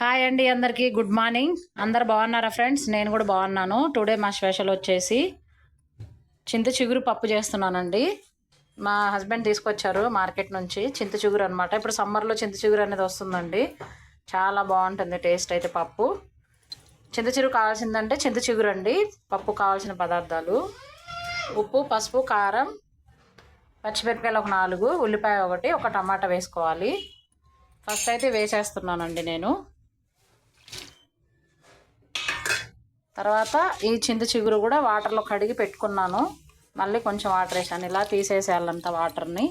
Hi అండి అందరికీ. Good morning. అందరు బాగున్నారా ఫ్రెండ్స్? నేను కూడా బాగున్నాను. టుడే మా స్పెషల్ వచ్చేసి చింత చిగురు పప్పు చేస్తున్నానండి. మా హస్బెండ్ తీసుకొచ్చారు మార్కెట్ నుంచి చింత చిగురు అనమాట ఇప్పుడు సమ్మర్లో చింత చిగురు అనేది వస్తుందండి. చాలా బాగుంటుంది టేస్ట్ అయితే పప్పు. చింత చిగురు కావాల్సిందంటే చింత చిగురు అండి. పప్పు కావాల్సిన పదార్థాలు. ఉప్పు పసుపు కారం పచ్చిమిరపకాయలు ఒక నాలుగు ఉల్లిపాయ ఒకటి ఒక టమాటా వేసుకోవాలి. ఫస్ట్ అయితే వేసేస్తున్నానండి నేను. తర్వాత ఈ చింత చిగురు కూడా వాటర్లో కడిగి పెట్టుకున్నాను. మళ్ళీ కొంచెం వాటర్ వేసాను. ఇలా తీసేసేయాలంత వాటర్ని.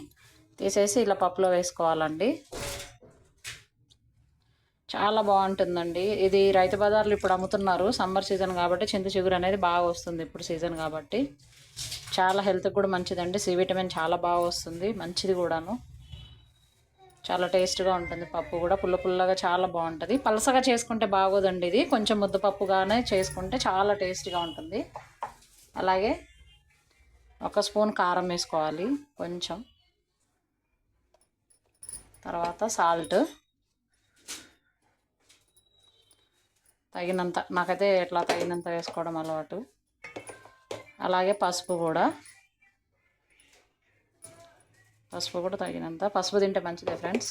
తీసేసి ఇలా పప్పులో వేసుకోవాలండి. చాలా బాగుంటుందండి. ఇది రైతు బజార్లు ఇప్పుడు అమ్ముతున్నారు. సమ్మర్ సీజన్ కాబట్టి చింత చిగురు అనేది బాగా వస్తుంది ఇప్పుడు సీజన్ కాబట్టి. చాలా హెల్త్కి కూడా మంచిదండి. సి విటమిన్ చాలా బాగా వస్తుంది. మంచిది కూడాను. చాలా టేస్ట్గా ఉంటుంది పప్పు కూడా. పుల్ల పుల్లగా చాలా బాగుంటుంది. పలసగా చేసుకుంటే బాగోదండి ఇది. కొంచెం ముద్దపప్పుగానే చేసుకుంటే చాలా టేస్ట్గా ఉంటుంది. అలాగే ఒక స్పూన్ కారం వేసుకోవాలి కొంచెం. తర్వాత సాల్ట్. తగినంత నాకైతే ఎట్లా తగినంత వేసుకోవడం అలవాటు. అలాగే పసుపు కూడా. పసుపు కూడా తగినంత. పసుపు తింటే మంచిదే ఫ్రెండ్స్.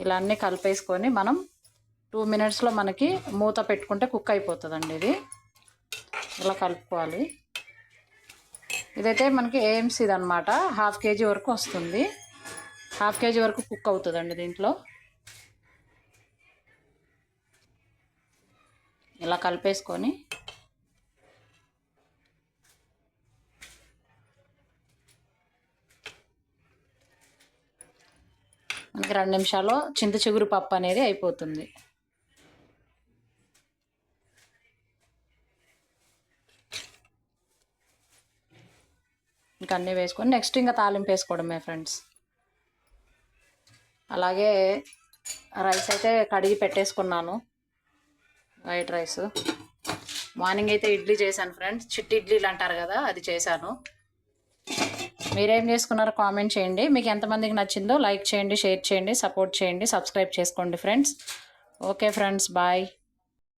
ఇలా అన్నీ కలిపేసుకొని మనం టూ మినిట్స్లో మనకి మూత పెట్టుకుంటే కుక్ అయిపోతుందండి ఇది. ఇలా కలుపుకోవాలి. ఇదైతే మనకి ఏఎంసీది అనమాట హాఫ్ కేజీ వరకు వస్తుంది. హాఫ్ కేజీ వరకు కుక్ అవుతుందండి దీంట్లో. ఇలా కలిపేసుకొని రెండు నిమిషాల్లో చింత చిగురు పప్పు అనేది అయిపోతుంది. ఇంకా అన్నీ వేసుకొని నెక్స్ట్ ఇంకా తాలింపు వేసుకోవడమే ఫ్రెండ్స్. అలాగే రైస్ అయితే కడిగి పెట్టేసుకున్నాను. White rice. మార్నింగ్ అయితే ఇడ్లీ చేశాను ఫ్రెండ్స్. చిట్టి ఇడ్లీలు అంటారు కదా అది చేశాను. మీరేం చేసుకున్నారో కామెంట్ చేయండి. మీకు ఎంతమందికి నచ్చిందో లైక్ చేయండి షేర్ చేయండి సపోర్ట్ చేయండి సబ్స్క్రైబ్ చేసుకోండి ఫ్రెండ్స్ ఓకే ఫ్రెండ్స్ బాయ్